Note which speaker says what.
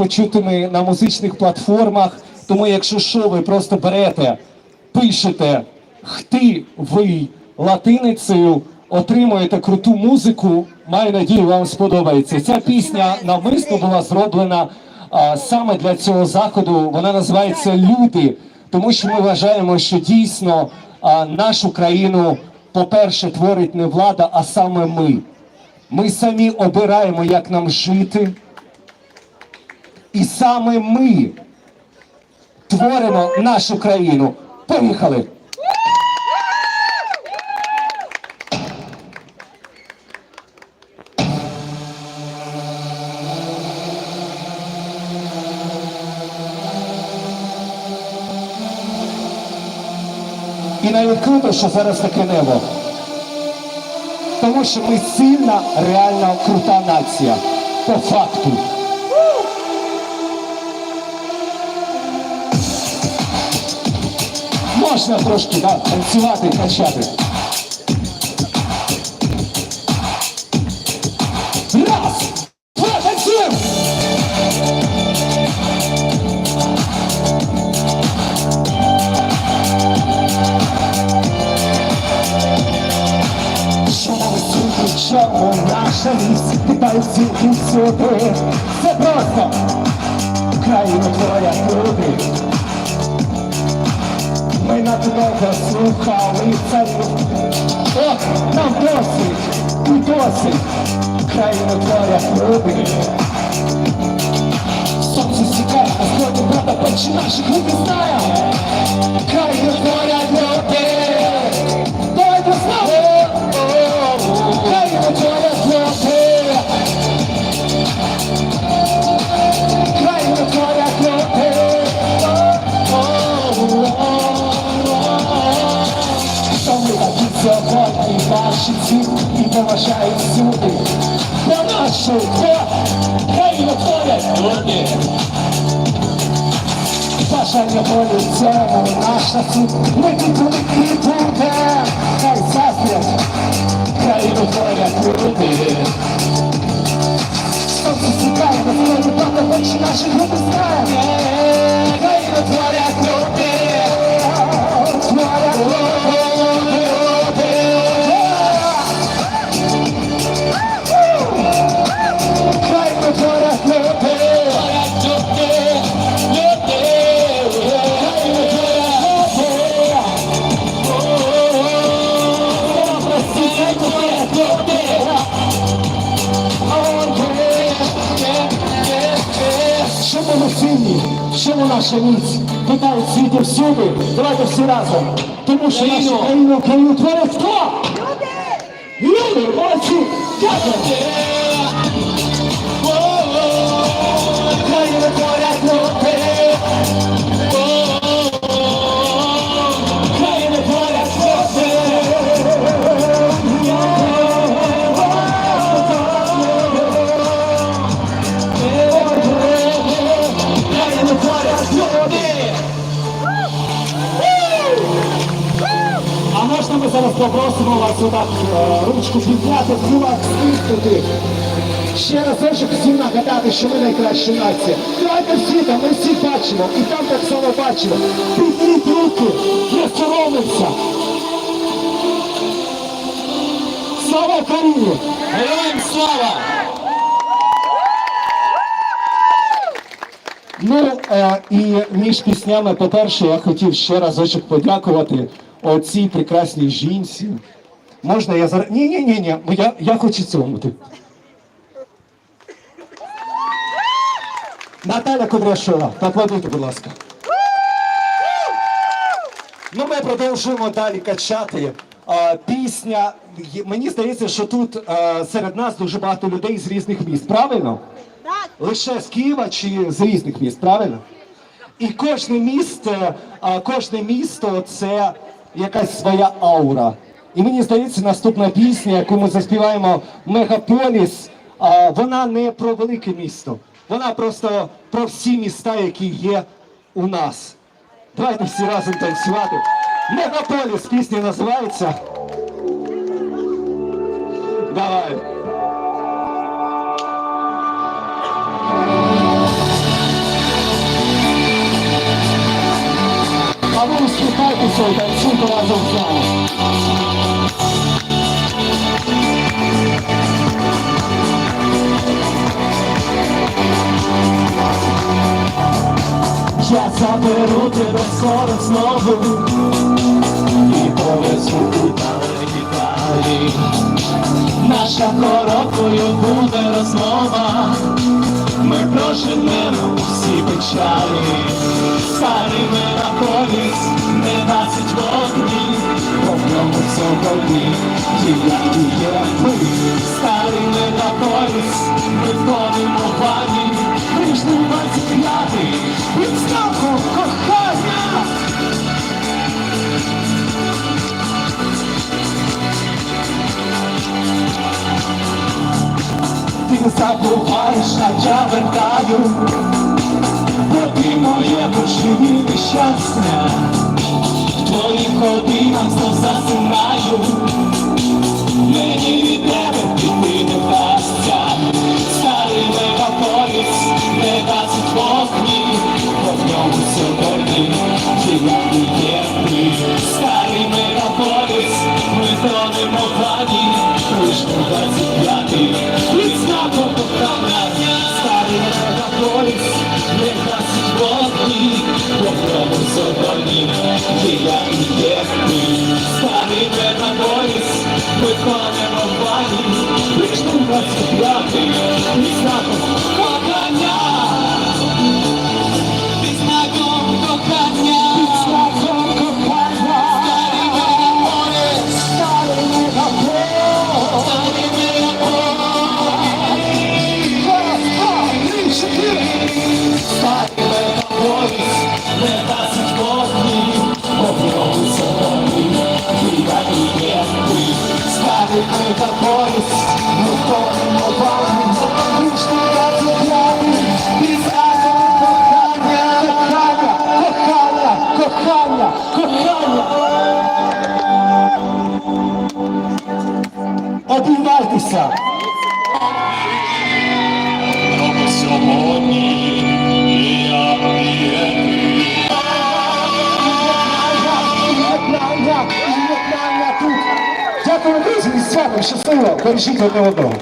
Speaker 1: почутими на музичних платформах. Тому, якщо що, ви просто берете, пишете хти ви латиницею, отримуєте круту музику. Маю надію, вам сподобається. Ця пісня навмисно була зроблена а, саме для цього заходу. Вона називається Люди, тому що ми вважаємо, що дійсно а, нашу країну, по-перше, творить не влада, а саме ми. Ми самі обираємо, як нам жити. І саме ми творимо нашу країну. Поїхали! І навіть круто, що зараз таке небо. Тому що ми сильна, реально крута нація. По факту. Можна трошки да, танцювати, качати. Раз, два, танцюємо! Чому сюди, наша місць питають всюди всюди? Це просто країну творять люди. Ми надовго слухали цей От нам досить, і досить. Країну горя люди. Сонце сікає, а сьогодні брата печі наших не знає. Творять люди. Давайте Творять люди. Бажання волі в цьому наша суть. Ми тут великі буде. Хай заздрять. Країну творять люди. Чому ще не наша міць? Питають світі всюди. Давайте всі разом. Тому що нашу країну, Україну творять хто? Люди! Люди, молодці! Дякую! Країну творять попросимо вас отак е, ручку підняти, кулак стиснути. Ще разочок всім нагадати, що ми найкраща нація. Давайте всі там, ми всі бачимо, і там так само бачимо. Підніть руки, не соромимося. Слава Україні! Героям слава! Ну е, і між піснями, по-перше, я хотів ще разочок подякувати оцій прекрасній жінці. Можна я зараз. Ні, ні, ні, ні. Я, я хочу цьомути. Наталя Кудряшова, поаплодуйте, будь ласка. Ну, ми продовжуємо далі качати. А, пісня. Мені здається, що тут а, серед нас дуже багато людей з різних міст. Правильно?
Speaker 2: Так.
Speaker 1: Лише з Києва чи з різних міст, правильно? І кожне місто, а, кожне місто це якась своя аура. І мені здається, наступна пісня, яку ми заспіваємо Мегаполіс, вона не про велике місто. Вона просто про всі міста, які є у нас. Давайте всі разом танцювати. Мегаполіс пісня називається. Давай.
Speaker 3: А ви усміхайтеся і танцюйте разом з нами. Я заберу тебе скоро знову сьогодні, і і є ми, старий мегаполіс, ми входимо в вані, прийшли 25-й, відставку кохання! Ти не забуваєш, а я вертаю, бо ти моє поживіле щастя, в твоїх годинах знов мені від тебе не вдасться, старий мегаполіс, не дасть вогні, вогнем сьогодні, чи як і є старий ми тонемо в вані, прийшли 25-й, відзнаку кохання, старий мегаполіс, не дасть вогні, вогнем сьогодні, чи як і є ми тонемо в вані, прийшли 25-й, відзнаку Дякую, друзі, і свято, щасливо, бережіть одне одного.